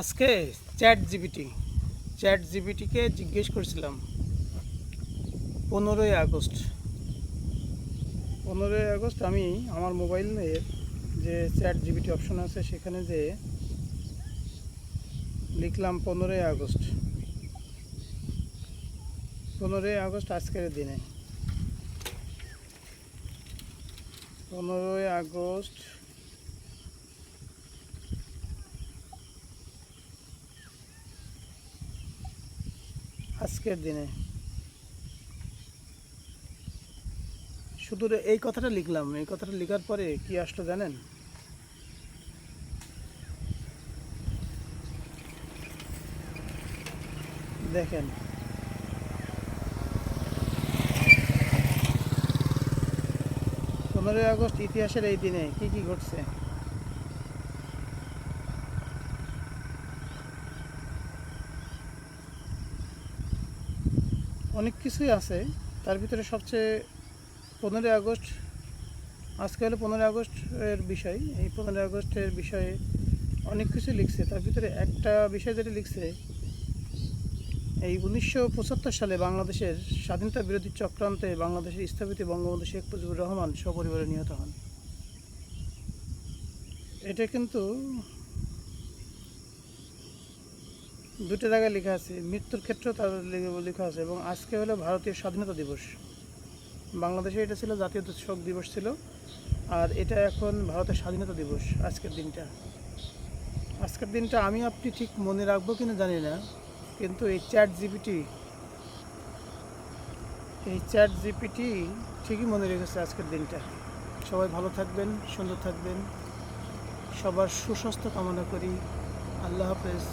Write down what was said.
আজকে chat GPT chat জিবিটিকে জিজ্ঞেস করেছিলাম, পনেরোই আগস্ট। পনেরোই আগস্ট আমি আমার মোবাইলের যে চ্যাট জিবিটি অপশন আছে সেখানে যে লিখলাম পনেরোই আগস্ট। পনেরোই আগস্ট আজকের দিনে। পনেরোই আগস্ট আজকের দিনে। শুধু এই কথাটা লিখলাম, এই কথাটা লেখার পরে কি আসলো জানেন? দেখেন। পনেরোই আগস্ট ইতিহাসের এই দিনে কি কি ঘটছে? অনেক কিছুই আছে। তার ভিতরে সবচেয়ে পনেরোই আগস্ট, আজকে হলো পনেরোই আগস্টের বিষয়। এই পনেরোই আগস্টের বিষয়ে অনেক কিছু লিখছে। তার ভিতরে একটা বিষয় যেটা লিখছে, এই উনিশশো পঁচাত্তর সালে বাংলাদেশের স্বাধীনতা বিরোধী চক্রান্তে বাংলাদেশের স্থপতি বঙ্গবন্ধু শেখ মুজিবুর রহমান সপরিবারে নিহত হন। এটা কিন্তু দুটো জায়গায় লেখা আছে, মৃত্যুর ক্ষেত্রেও তার লেখা আছে এবং আজকে হলো ভারতীয় স্বাধীনতা দিবস। বাংলাদেশে এটা ছিল জাতীয় শোক দিবস ছিল, আর এটা এখন ভারতের স্বাধীনতা দিবস, আজকের দিনটা। আজকের দিনটা আমি আপনি ঠিক মনে রাখব কিনা জানি না, কিন্তু এই চ্যাট জিপিটি, এই চ্যাট জিপিটি ঠিকই মনে রেখেছে আজকের দিনটা। সবাই ভালো থাকবেন, সুন্দর থাকবেন। সবার সুস্বাস্থ্য কামনা করি। আল্লাহ হাফেজ।